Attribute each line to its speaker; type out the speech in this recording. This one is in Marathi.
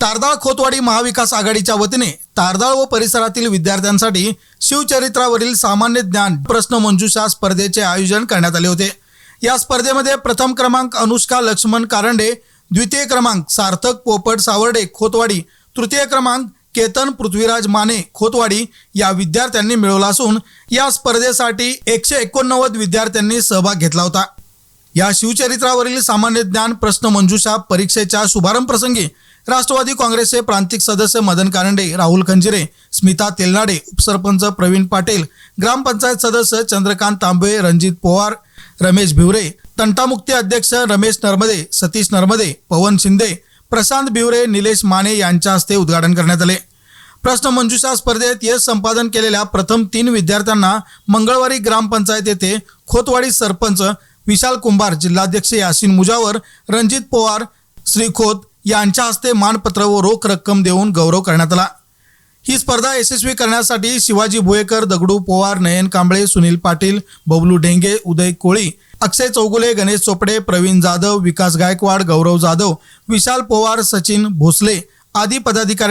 Speaker 1: तारदाळ खोतवाडी महाविकास आघाडीच्या वतीने तारदाळ व परिसरातील विद्यार्थ्यांसाठी शिवचरित्रावरील सामान्य ज्ञान प्रश्न मंजुषा स्पर्धेचे आयोजन करण्यात आले होते. या स्पर्धेमध्ये प्रथम क्रमांक अनुष्का लक्ष्मण कारंडे द्वितीय क्रमांक सार्थक पोपट सावर्डे खोतवाडी तृतीय क्रमांक केतन पृथ्वीराज माने खोतवाडी या विद्यार्थ्यांनी मिळवला असून या स्पर्धेसाठी एकशे एकोणनव्वद विद्यार्थ्यांनी सहभाग घेतला होता. या शिवचरित्रावरील सामान्य ज्ञान प्रश्न मंजुषा परीक्षेच्या शुभारंभ प्रसंगी राष्ट्रवादी काँग्रेसचे प्रांतिक सदस्य मदन कारंडे राहुल खंजिरे स्मिता तेलनाडे उपसरपंच प्रवीण पाटील ग्रामपंचायत सदस्य चंद्रकांत तांबे रणजित पवार रमेश भिवरे तंटामुक्ती अध्यक्ष रमेश नर्मदे सतीश नर्मदे पवन शिंदे प्रशांत भिवरे निलेश माने यांच्या हस्ते उद्घाटन करण्यात आले. प्रश्न मंजुषा स्पर्धेत यश संपादन केलेल्या प्रथम तीन विद्यार्थ्यांना मंगळवारी ग्रामपंचायत येथे खोतवाडी सरपंच विशाल कुंभार जिल्हाध्यक्ष यासिन मुजावर रणजित पवार श्री खोत यांच्या हस्ते मानपत्र व रोख रक्कम देऊन गौरव करण्यात आला. ही स्पर्धा यशस्वी करण्यासाठी शिवाजी भुयेकर दगडू पवार नयन कांबळे सुनील पाटील बबलू ढेंगे उदय कोळी अक्षय चौगुले गणेश चोपडे प्रवीण जाधव विकास गायकवाड गौरव जाधव विशाल पवार सचिन भोसले आदी पदाधिकाऱ्यांनी